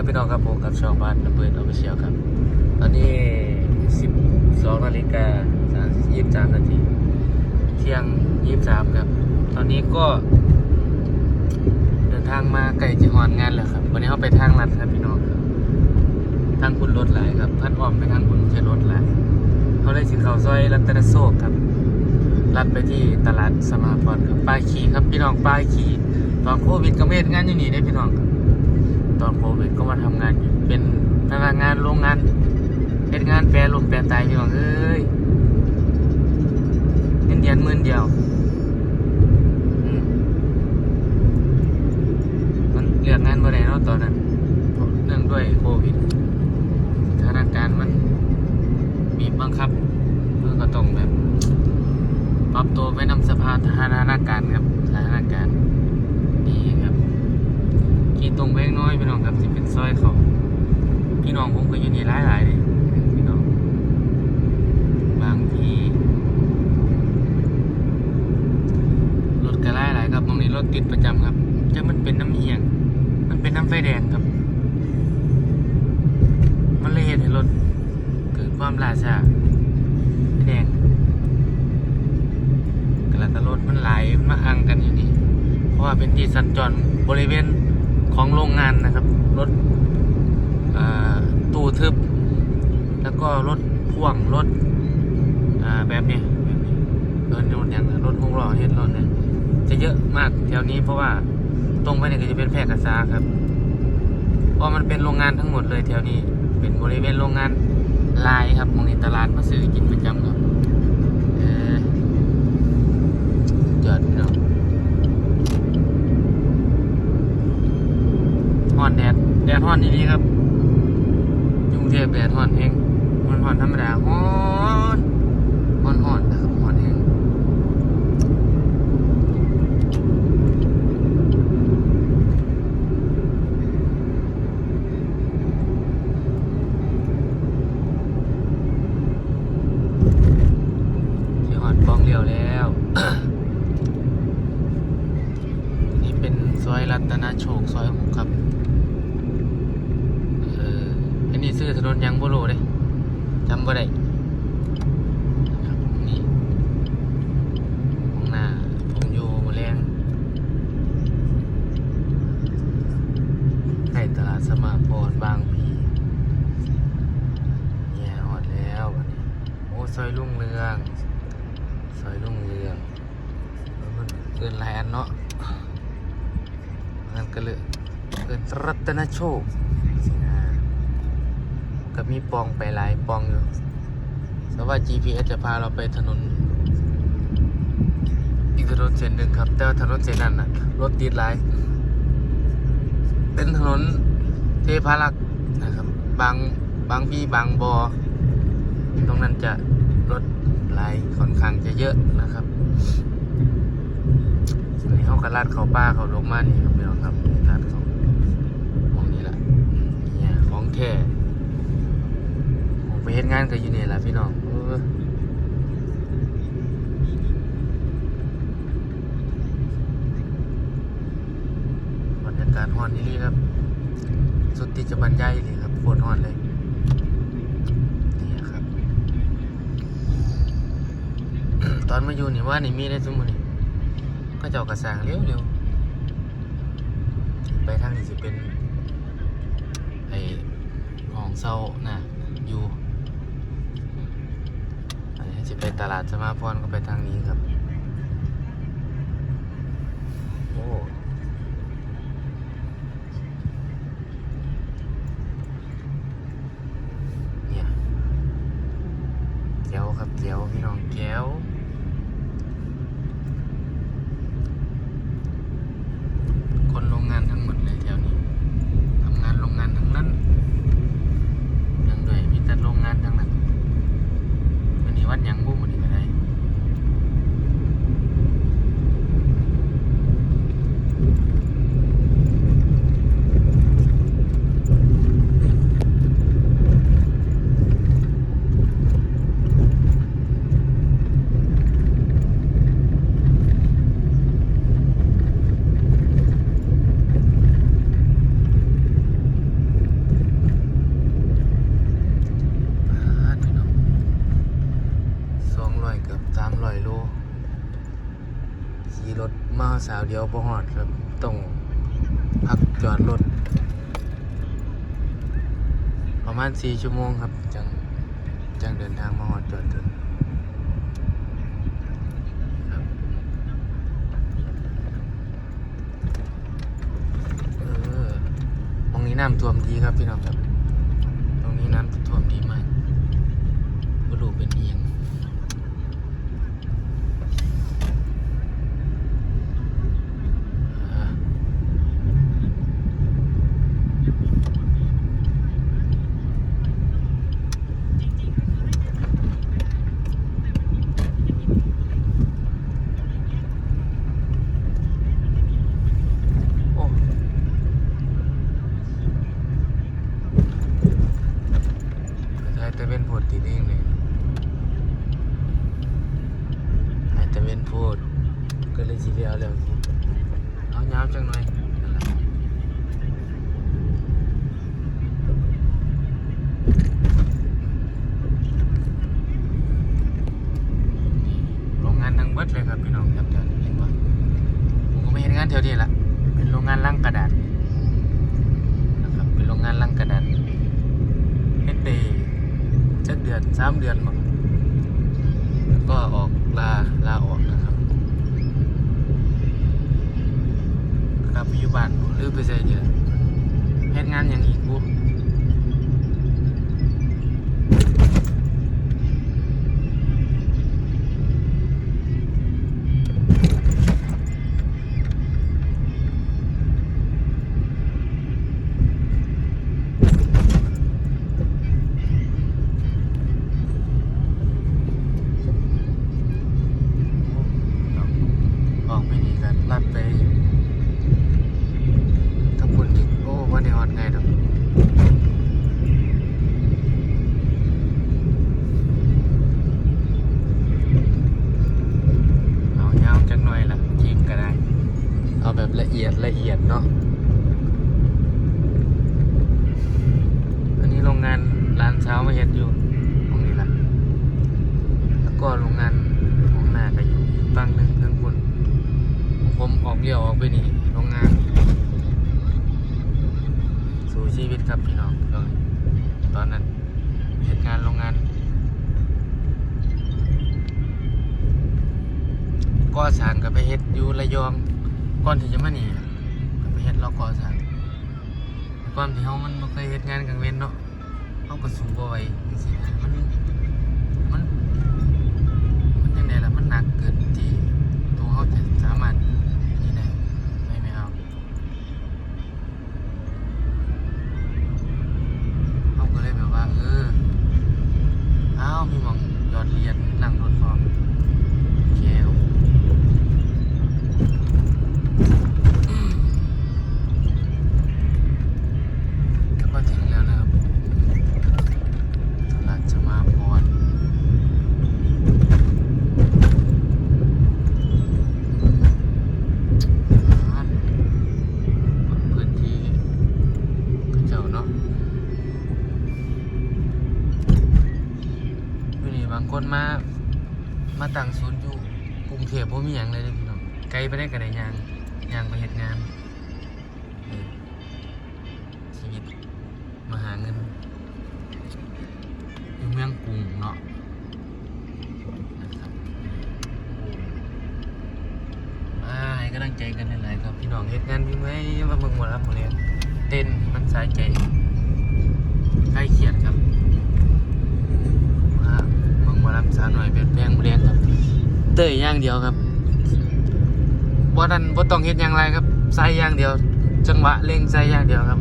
ครับพี่น้องครับผมกับช่องบ้านระเบิดออฟฟิเชียลครับ ตอนนี้ 12นาฬิกา23นาทีเที่ยง 23 ครับ ตอนนี้ก็เดินทางมาไกลจะหอนงานแล้วครับ วันนี้เขาไปทางลัดครับพี่น้องครับทางคุณรถหลายครับพันอ้อมไปทางคุณใช้รถหลายเขาเลยสิเขาซอยรัตนโศกครับลัดไปที่ตลาดสมาพรครับป้ายขี่ครับพี่น้องป้ายขี่ตอนโควิดก็ไม่เฮ็ดงานอยู่นี่ได้พี่น้องครับ ตอนโควิดก็มาทำงานอยู่เป็นพนักงานโรงงานเฮ็ดงานแปรลมแปรตายพี่น้องเอ้ยเงินเดือนหมื่นเดียวมันเลือกงานบ่ได้เนาะตอนนั้นเนื่องด้วยโควิดสถานการณ์มันบีบบังคับเพื่อก็ต้องแบบปรับตัวไปนำสภาสถานการณ์ครับสถานการณ์ ตรงไปน้อยพี่น้องครับที่เป็นซอยเขาพี่น้องผมก็อยู่นี่หลายหลายเลยพี่น้องบางทีรถก็หลายหลายครับตรงนี้รถติดประจำครับจะมันเป็นน้ำเอียง มันเป็นน้ำไฟแดงครับ มันเลยเห็นให้รถเกิดความล่าช้าแดงกระตรถมันไหลมาอังกันอยู่นี่เพราะว่าเป็นที่สัญจรบริเวณ ของโรงงานนะครับ รถตู้ทึบ แล้วก็รถพ่วงรถแบบนี้แบบนี้เดินรถอย่างรถหกล้อเฮ็ดรถเนี่ยจะเยอะมากแถวนี้เพราะว่าตรงไปเนี่ยก็จะเป็นแพร่กษาครับเพราะมันเป็นโรงงานทั้งหมดเลยแถวนี้เป็นบริเวณโรงงานลายครับมองในตลาดมาซื้อกินประจำครับเออดพี่น้องฮ้อนแดดแดดฮ้อนดีๆครับอยกรุงเทพแดดฮ้อนเองมันฮ้อนธรรมดาฮ้อนฮ้อนฮ้อนนะครับฮ้อนเองที่ฮ้อนฟองเดียวแล้วนี่เป็นซอยรัตนโชคซอยหกครับ ซื้อถนนยังบ่รู้เลยจำบ่ได้นี่ข้างหน้าผมอยู่แรงใกล้ตลาดสมาพรบางพีเนี่ยหอดแล้ววันนี้โอ้ซอยรุ่งเรืองซอยรุ่งเรืองมันเกินหลายอันเนาะนั่นก็เลยเกินรัตนโชคสินะ ก็มีปองไปหลายปองอยู่แต่ว่า GPS จะพาเราไปถนน อีกถนนเส้นหนึ่งครับ แต่ว่าถนนเส้นนั้นนะรถติดหลาย เป็นถนนเทพารักษ์นะครับ บางบางพี่บางบอตรงนั้นจะรถหลายค่อนข้างจะเยอะนะครับอันนี้เขากระลาดเขาป้าเขาลงมานี่ครับพี่น้องครับนี่ลาดเขามองนี่แหละเนี่ยของแท้ ไปเห็นงานกับอยู่นี่แหละพี่น้องบรรยากาศฮอนนี่ลีครับ สุดที่จะบรรยายเลยครับโคตรฮอนเลยนี่ครับ ตอนมาอยู่นี่ว่านี่มีได้สมมุตินี่ก็เจ้ากระสางเร็วเร็วไปทางนี้สิเป็นไอห้องเศร้าน่ะอยู่ จะไปตลาดสมาพรก็ไปทางนี้ครับ โอ้เนี่ยแก้วครับแก้วพี่น้องแก้ว คนโรงงานทั้งหมดเลยแถวนี้ ทำงานโรงงานทั้งนั้นยังด้วยมีแต่โรงงานทั้งนั้นวันนี้วัดหยังบุ้มวันนี้ก็ได้ สาวเดียวบ่ฮอดครับต้องพักจอดรถประมาณสี่ชั่วโมงครับ จัง จังเดินทางมาฮอดจอดถึงเออตรงนี้น้ำท่วมดีครับพี่น้องครับ ตรงนี้น้ำท่วมดีมากบ่รู้เป็นอียัง อ่าโอ้กระทายตะเวนโพดติดเองเลยหายตะเวน โพดก็เลยสิเดียวแล้วเอายาวจังหน่อยโรงงานทั้งเบิดเลยครับพี่น้องครับเดี๋ยวนี้เห็นปะผมก็ไม่เห็นงานแถวนี้ละเป็นโรงงานลังกระดาษนะครับเป็นโรงงานลังกระดาษเฮ็ดได้จักเดือนสามเดือนมั้ง ออกลาลาออกนะครับกลับไปอยู่บ้านหรือไปใส่เดือนเฮ็ดงานอย่างอีกบุ มาเฮ็ดอยู่ตรงนี้ละแล้วก็โรงงานของหน้าก็อยู่อีกฝั่งหนึ่งทั้งคนผมออกเลี้ยวออกไปนี่โรงงาน สู่ชีวิตครับพี่น้องเออตอนนั้นเหตุงานโรงงานก่อสร้างกับไปเฮ็ดอยู่ระยองก่อนที่จะมาหนีไปเฮ็ดเราก่อสร้างก่อนที่เฮามันบ่เคยเฮ็ดงานกลางเว้นเนาะ เฮาก็สูงบ่ไหวจังมันมันมันยังไงล่ะมันหนักเกินที่ตัวเขาจะสามารถอันนี้ได้ไม่ไม่เอา เขาก็เลยแบบว่า เอออ้าวมีหมองยอดเรียนหลังรถฟอร์มแก้วแล้วก็ถึงแล้วนะครับตลาดชมาพรอ่าพื้นที่กระเจ้าเนาะ อยู่นี่บางคนมา มาตั้งศูนย์อยู่กรุงเทพบ่มีหยังเลยเด้อพี่น้องไกลไปได้ก็ได้ยางยางไปเฮ็ดงานนี่ชีวิตมาหาเงิน อยู่เมืองกรุงเนาะนะครับอ่าให้กำลังใจกันหล เฮ็ดงานพี่ไหมมาเมืองหมดครับหมดเลยเต้นมันสายใจใกล้เขียดครับว่าเบิ่งหมารับสาวหน่อยเปลี่ยนแปลงเรียนครับ เตยย่างเดียวครับบ่นั้นบ่ต้องเฮ็ดอย่างไรครับใส่อย่างเดียว จังหวะเร่งใส่อย่างเดียวครับ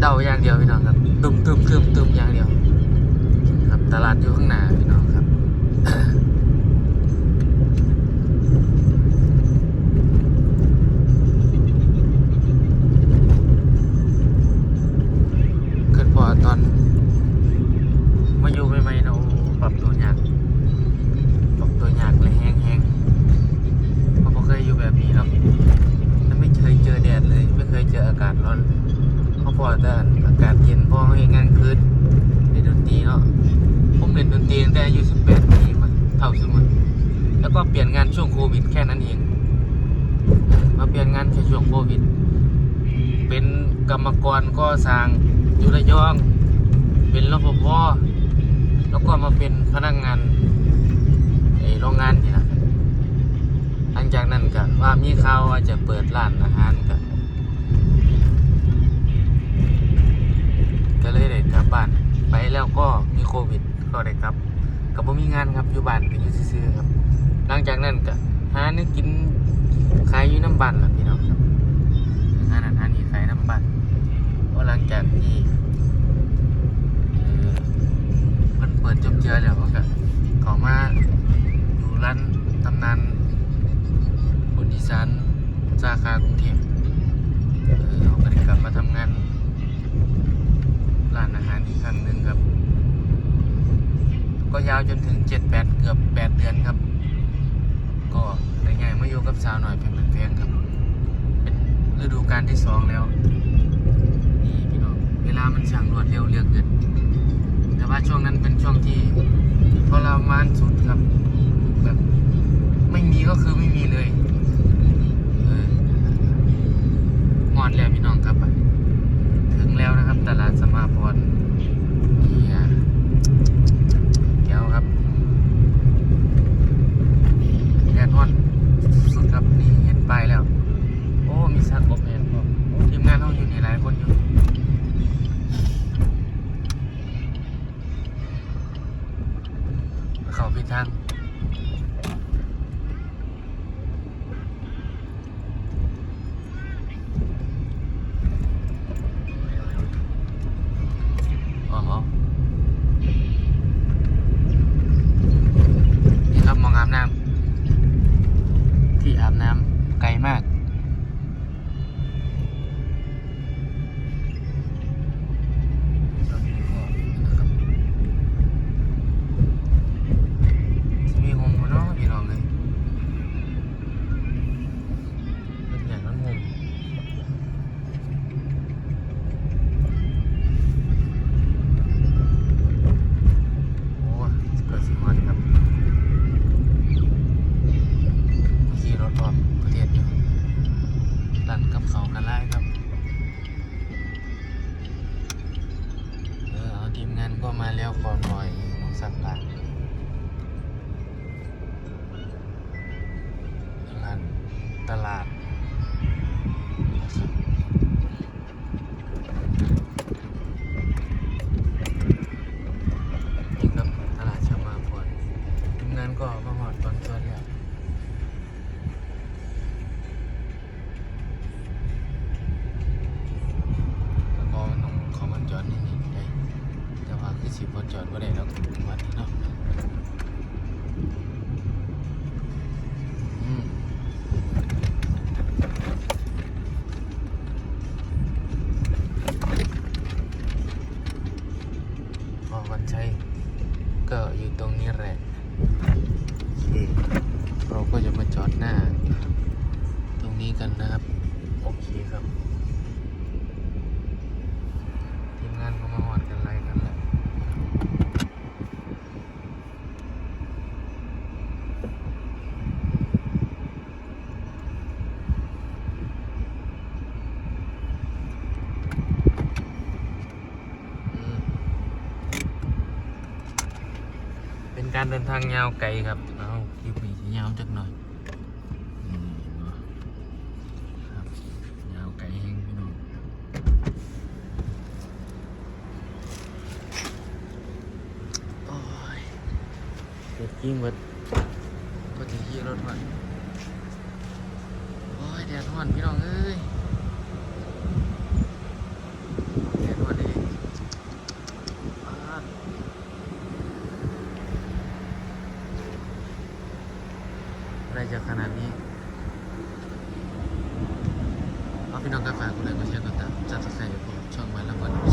เดาอย่างเดียวพี่น้องครับตุ้มตุ้มตุ้มตุ้มอย่างเดียว ครับตลาดอยู่ข้างหน้าพี่น้องครับ เกิดพอ ตอนมาอยู่ใหม่ๆเนาะปรับตัวยากปรับตัวยากเลยแห้งๆเพราะเคยอยู่แบบนี้เนาะแล้วไม่เคยเจอแดดเลย ไม่เคยเจออากาศร้อนเพราะพอแต่อากาศเย็นพอให้งานคืนเล่นดนตรีเนาะผมเล่นดนตรีตั้งแต่อายุ18ปีมาเท่าสมมุติแล้วก็เปลี่ยนงานช่วงโควิดแค่นั้นเองมาเปลี่ยนงานแค่ช่วงโควิด เป็นกรรมกรก็สร้าง อยู่ระยอง เป็นรปภแล้วก็มาเป็นพนักงานไอโรงงานนี่นะหลังจากนั้นก็ว่ามีข่าวว่าจะเปิดร้านอาหารก็ก็เลยได้กลับบ้านไปแล้วก็มีโควิดก็ได้กลับก็บ่มีงานครับอยู่บ้านก็อยู่ซื่อๆครับ หลังจากนั้นก็หาเนื้อกินขายอยู่น้ำบ้านล่ะพี่น้องครับหาอาหารนี่ขายน้ำบ้านเพราะ หลังจากที่มันเปิดจบเจือแล้วก็ขามาอยู่ร้านตำนานคนอีสานสาขากรุงเทพเออเขาก็ได้กลับมาทำงานร้านอาหารอีกครั้งหนึ่งครับ ก็ยาวจนถึง7-8เกือบ8เดือนครับ ก็ได้ไงมาอยู่กับสาวหน่อยเป็นเหมือนเพลงครับ เป็นฤดูกาลที่สองแล้ว เวลามันช่างรวดเร็วเหลือเกินแต่ว่าช่วงนั้นเป็นช่วงที่ทรมานสุดครับ แบบไม่มีก็คือไม่มีเลยเอองอนแล้วพี่น้องครับถึงแล้วนะครับ ตลาดสมาพรนี่ฮะแก้วครับแดดฮอนสุดครับนี่เห็นไปแล้ว โอ้มีซักอบแอนพร้อมโอ้ทีมงานเขาอยู่นี่หลายคนอยู่ันกับเขากันไล่ครับ เออเอาทีมงานก็มาแล้วคอนบอยของสักลานร้านตลาดนะครับนี่ครับตลาดชามาพรทีมงานก็มาหอดตอนต้นแล้ว แล้วก็น้องเขามันจอดนี่นี่ได้ แต่ว่าคือสิบจอดว่าได้แล้ววันนี้เนาะอืมพอวันชัยก็อยู่ตรงนี้แหละเคเราก็จะมาจอดหน้า ตรงนี้กันนะครับ โอเคครับ ทีมงานก็มาหอดกันไรกันแหละอืมเป็นการเดิน ทางยาวไกลครับ เอาคลิปนี้จะยาวจักหน่อยเนาะครับยาวไกลแห้งพี่น้องเด็ดกิ้งเบิดก็จะขี่รถมาโอ้ยแดดร้อนพี่น้องเอ้ย จะขนาดนี้เอาพี่น้องกาแฟกูเลยมาเชียร์กันแต่จัดสกายอยู่ผมช่องไว้แล้วกัน